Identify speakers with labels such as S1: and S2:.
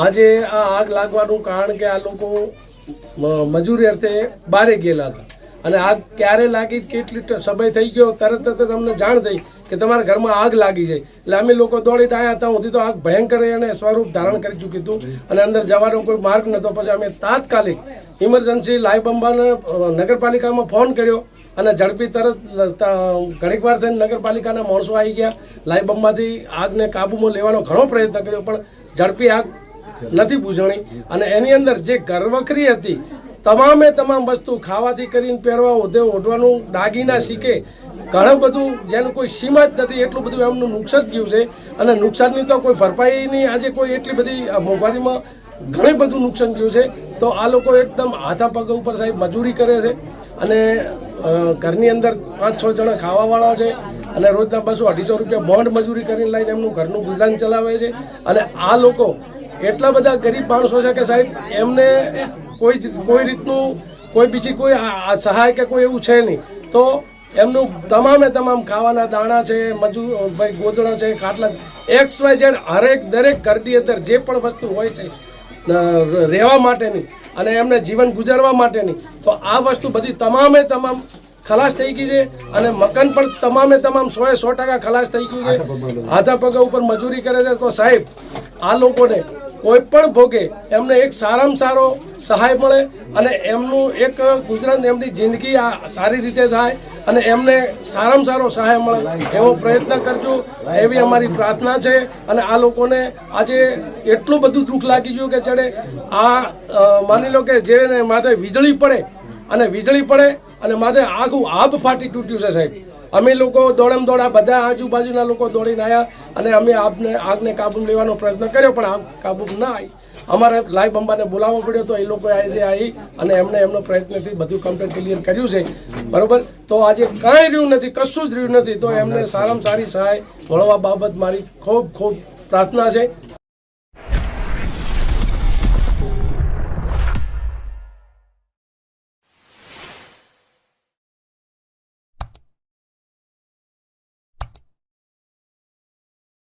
S1: આજે આ આગ લાગવાનું કારણ કે આ લોકો મજૂરી અર્થે બારે ગયેલા હતા. અને આગ ક્યારે લાગી, કેટલી સમય થઈ ગયો, તરત જ અમને જાણ થઈ કે તમારા ઘરમાં આગ લાગી જાય એટલે અમે લોકો દોડીને આવ્યા હતા સુધી તો આગ ભયંકર અને સ્વરૂપ ધારણ કરી ચૂક્યું હતું. અને અંદર જવાનો કોઈ માર્ગ નહોતો પછી અમે તાત્કાલિક ઇમરજન્સી લાઈવ બંબાને નગરપાલિકામાં ફોન કર્યો અને ઝડપી તરત ઘણીક વાર થઈને નગરપાલિકાના માણસો આવી ગયા. લાઈવ બંબાથી આગને કાબૂમાં લેવાનો ઘણો પ્રયત્ન કર્યો, પણ ઝડપી આગ નથી પૂજણી. અને એની અંદર જે ઘરવખરી હતી, તમામે તમામ વસ્તુ ખાવાથી કરીને પહેરવા ઓઢે ઓઢવાનું, દાગીના શીખે, ઘણું બધું જેનું કોઈ સીમા જ નથી, એટલું બધું એમનું નુકસાન થયું છે. અને નુકસાનની તો કોઈ ભરપાઈની આજે કોઈ એટલી બધી મોંઘવારીમાં ઘણું બધું નુકસાન થયું છે. તો આ લોકો એકદમ હાથા પગ ઉપર સાહેબ મજૂરી કરે છે. અને ઘરની અંદર પાંચ છ જણા ખાવાવાળા છે. અને રોજના બસો અઢીસો રૂપિયા બોન્ડ મજૂરી કરીને લઈને એમનું ઘરનું ગુજરાન ચલાવે છે. અને આ લોકો એટલા બધા ગરીબ માણસો છે કે સાહેબ એમને કોઈ કોઈ રીતનું કોઈ બીજી કોઈ સહાય કે કોઈ એવું છે નહીં. તો એમનું તમામે તમામ ખાવાના દાણા છે મજૂર ભાઈ ગોદડા છે ખાટલા એક્સ વાય ઝેડ હરેક દરેક ઘરની અંદર જે પણ વસ્તુ હોય છે રહેવા માટેની અને એમને જીવન ગુજારવા માટેની તો આ વસ્તુ બધી તમામે તમામ ખલાસ થઈ ગઈ છે અને મકાન પણ તમામે તમામ સો એ સો ટકા ખલાસ થઈ ગયું છે. હાથા પગા ઉપર મજૂરી કરે છે. તો સાહેબ આ લોકોને કોઈ પણ ભોગે એમને એક સારામાં સારો સહાય મળે અને એમનું એક ગુજરાત એમની જિંદગી આ સારી રીતે થાય અને એમને સારામાં સારો સહાય મળે એવો પ્રયત્ન કરજો એવી અમારી પ્રાર્થના છે અને આ લોકોને આજે એટલું બધું દુઃખ લાગી ગયું કે ચડે આ માની લો કે જેને માથે વીજળી પડે અને વીજળી પડે અને માથે આખું આભ ફાટી તૂટ્યું છે સાહેબ. અમે લોકો દોડમ દોડા બધા આજુબાજુના લોકો દોડીને આવ્યા અને અમે આપને આગને કાબુ લેવાનો પ્રયત્ન કર્યો, પણ આગ કાબુ ના આવી અમારે લાઈવ બંબાને બોલાવવો પડ્યો તો એ લોકો આજે આવી અને એમને એમનો પ્રયત્નથી બધું કમ્પ્લેટ ક્લિયર કર્યું છે. બરોબર? તો આજે કાંઈ રહ્યું નથી, કશું જ રહ્યું નથી. તો એમને સારામાં સારી સહાય મળવા બાબત મારી ખૂબ ખૂબ પ્રાર્થના છે.